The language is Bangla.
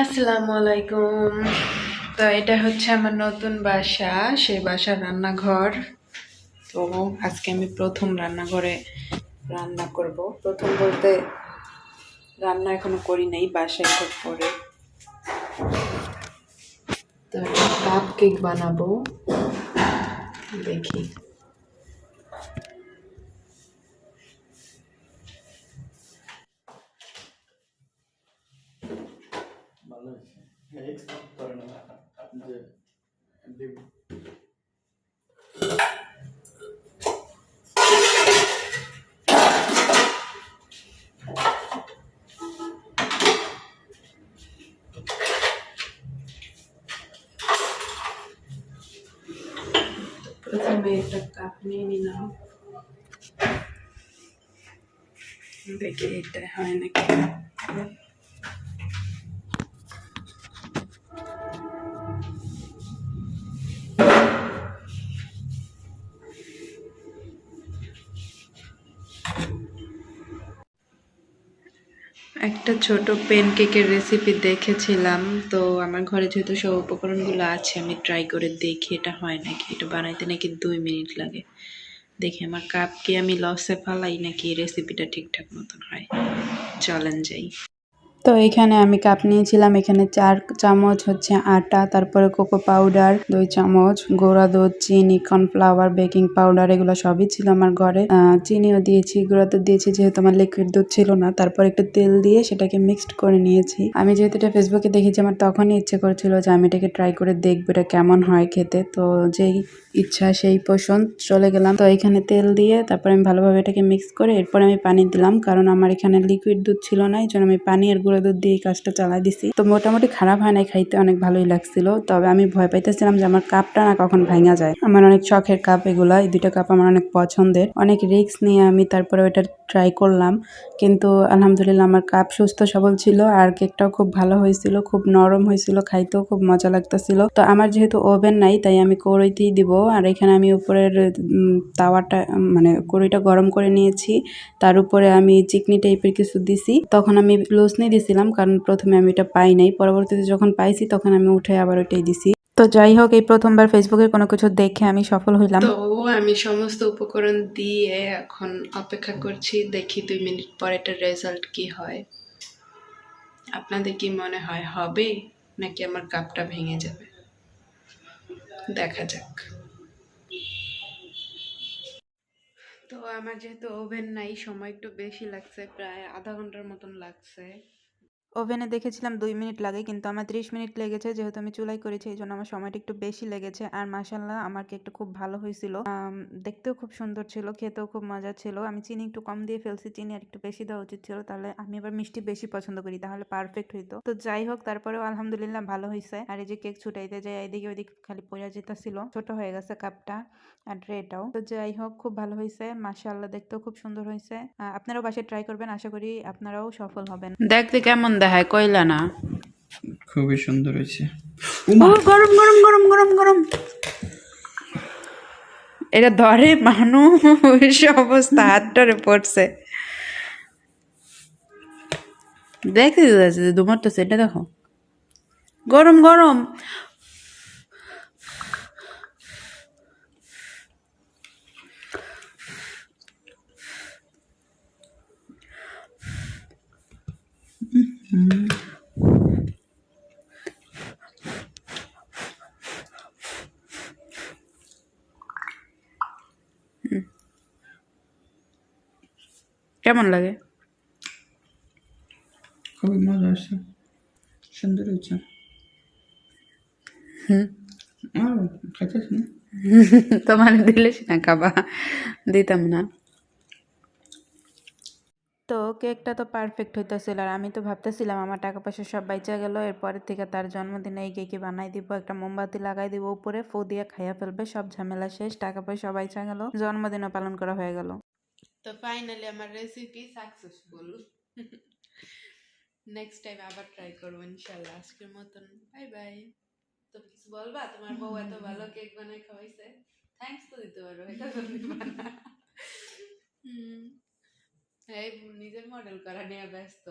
আসসালামু আলাইকুম তো এটা হচ্ছে আমার নতুন বাসা, সেই বাসার রান্নাঘর। তো আজকে আমি প্রথম রান্নাঘরে রান্না করব। প্রথম বলতে রান্না এখনও করি নাই, বাসায় খুব পরে তো কাপ কেক বানাবো। দেখি। ভালো হয়েছে এক্সপোর্ট করে না যে দিব প্রথমে একটা কাপ নিয়ে নিলাম দেখি এটা হয় নাকি একটা ছোট পেন কেকের রেসিপি দেখেছিলাম। তো আমার ঘরে যেহেতু সব উপকরণগুলো আছে, আমি ট্রাই করে দেখি এটা হয় নাকি। এটা বানাইতে নাকি দুই মিনিট লাগে। দেখি আমার কাপকে আমি লসে ফালাই নাকি রেসিপিটা ঠিকঠাক মতন হয়। চলেন যাই। তো এখানে আমি কাপ নিয়েছিলাম। এখানে চার চামচ হচ্ছে আটা, তারপরে কোকো পাউডার, দুই চামচ গোড়া দুধ, চিনি, কর্নফ্লাওয়ার, বেকিং পাউডার, এগুলো সবই ছিল আমার ঘরে। চিনিও দিয়েছি, গুঁড়া দুধ দিয়েছি যেহেতু আমার লিকুইড দুধ ছিল না, তারপর একটু তেল দিয়ে সেটাকে মিক্সড করে নিয়েছি। আমি যেহেতু এটা ফেসবুকে দেখেছি, আমার তখনই ইচ্ছে করছিল যে আমি এটাকে ট্রাই করে দেখব এটা কেমন হয় খেতে। তো যেই ইচ্ছা সেই পোষণ চলে গেলাম। তো এখানে তেল দিয়ে তারপরে আমি ভালোভাবে এটাকে মিক্স করে এরপরে আমি পানি দিলাম, কারণ আমার এখানে লিকুইড দুধ ছিল না এই জন্য আমি পানি আর গুঁড়ো দুধ দিয়ে কাজটা চালাই দিছি। তো মোটামুটি খারাপ হয় নাই, খাইতে অনেক ভালোই লাগছিল। তবে আমি ভয় পাইতেছিলাম যে আমার কাপটা না কখন ভাঙা যায়। আমার অনেক শখের কাপ এগুলা, এই দুইটা কাপ আমার অনেক পছন্দের। অনেক রিস্ক নিয়ে আমি তারপরে ওটা ট্রাই করলাম। কিন্তু আলহামদুলিল্লাহ আমার কাপ সুস্থ সবল ছিল, আর কেকটাও খুব ভালো হয়েছিল, খুব নরম হয়েছিল, খাইতেও খুব মজা লাগতেছিল। তো আমার যেহেতু ওভেন নাই, তাই আমি কড়ইতেই দিব। আর এখানে আমি উপরের তাওয়াটা মানে কড়ইটা গরম করে নিয়েছি। তার উপরে আমি চিকনি টাইপের কিছু দিছি। তখন আমি লুসনি দিছিলাম কারণ প্রথমে আমি এটা পাই নাই। পরবর্তীতে যখন পাইছি, তখন আমি উঠে আবার ওইটাই দিছি। তো যাই হোক, এই প্রথমবার ফেসবুকের কোনো কিছু দেখে আমি সফল হইলাম। তো আমি সমস্ত উপকরণ দিয়ে এখন অপেক্ষা করছি, দেখি দুই মিনিট পর এটার রেজাল্ট কি হয়। আপনাদের কি মনে হয়, হবে নাকি আমার কাপটা ভেঙে যাবে? দেখা যাক। তো আমার যেহেতু ওভেন নাই, সময় একটু বেশি লাগছে, প্রায় আধা ঘণ্টার মতন লাগছে। ওভেনে দেখেছিলাম দুই মিনিট লাগে, কিন্তু আমার ত্রিশ মিনিট লেগেছে যেহেতু আমি চুলাই করেছি, এই জন্য আমার সময়টা একটু বেশি লেগেছে। আর মাসাল্লাহ আমার কেকটা খুব ভালো হয়েছিল। দেখতেও খুব সুন্দর ছিল, খেতেও খুব মজা ছিল। আমি চিনি একটু কম দিয়ে ফেলছি, চিনি আর একটু বেশি দেওয়া উচিত ছিল, তাহলে আমি আবার মিষ্টি বেশি পছন্দ করি, তাহলে পারফেক্ট হইতো। তো যাই হোক, তারপরেও আলহামদুলিল্লাহ ভালো হয়েছে আর এই যে কেক ছুটাইতে যাই এদিকে ওইদিকে খালি পড়া যেতেছিল। ছোট হয়ে গেছে কাপটা আর ট্রেটাও। তো যাই হোক, খুব ভালো হয়েছে মাশাআল্লাহ, দেখতেও খুব সুন্দর হয়েছে আপনারাও বাসায় ট্রাই করবেন, আশা করি আপনারাও সফল হবেন। দেখতে কেমন দেখায় কইলা না। খুবই সুন্দর হয়েছে। গরম গরম গরম গরম গরম। এটা ধরে মানুষ অবস্থা হাতটারে পড়ছে। দেখতে যাচ্ছে দুমার তো সেটা দেখো। গরম গরম। কেমন লাগে? খুবই মজা হয়েছে সুন্দর হয়েছে। হুম। আর না তোমার দিলে না খাবা? দিতাম না। তো কেকটা তো পারফেক্ট হইতেছিল আর আমি তো ভাবতেছিলাম আমার টাকা পয়সা সব বাইচা গেল, এরপরের থেকে তার জন্মদিনে এই কেকে বানাই দিব, একটা মোমবাতি লাগাই দিব, উপরে ফু দিয়ে খাইয়া ফেলবে, সব ঝামেলা শেষ টাকা পয়সা বাইচা গেল, জন্মদিনও পালন করা হয়ে গেল। তো ফাইনালি আমার রেসিপি সাকসেসফুল নেক্সট টাইম আবার ট্রাই করব ইনশাল্লাহ, আজকের মতন বাই বাই তো কিছু বলবা? তোমার বউ এত ভালো কেক বানায় খাওয়াইছে। থ্যাঙ্কস তো দিতে পারো, এটা তো দিবা না হুম। এই নিজের মডেল করা নিয়ে ব্যস্ত